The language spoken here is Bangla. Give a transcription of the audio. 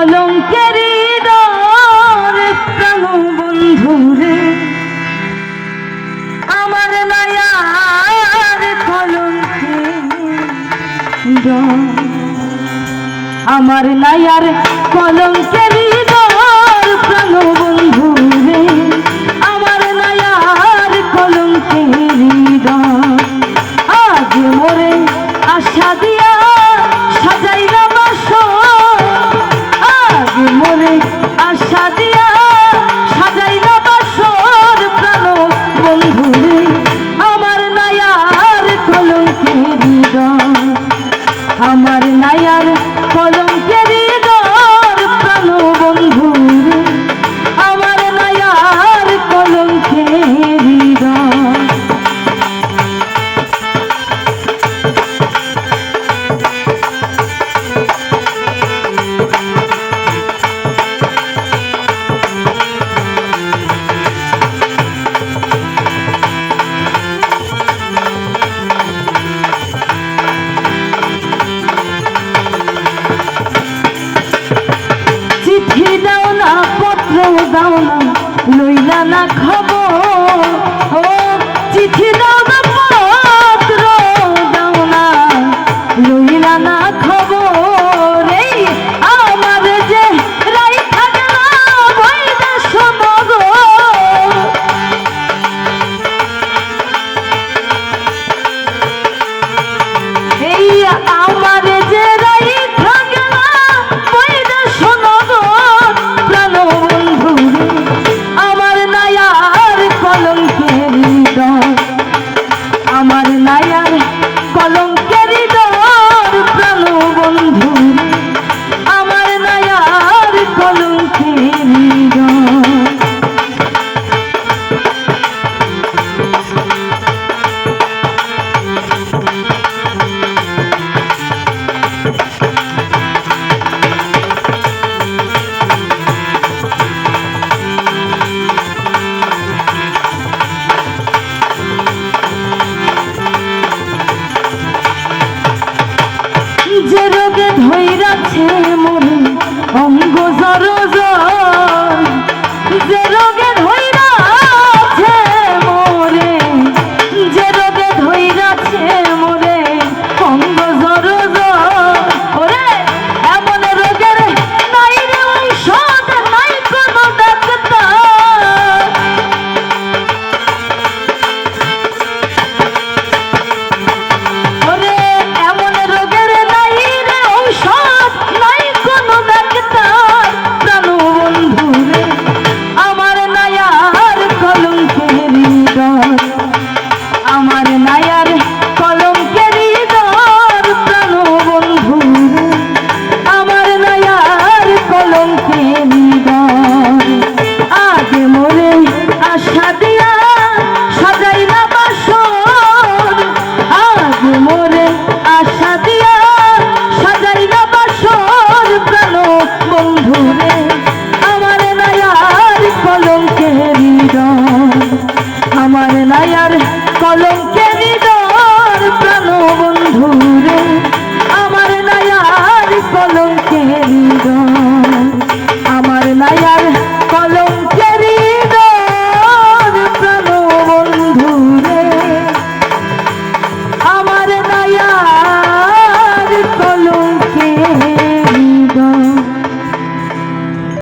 কলঙ্কের প্রাণ বন্ধু আমার নয়ার আর আমার নয়ার কলঙ্কের প্রাণ আমার নয়ার কলঙ্কের দাও না লইলা না খবর।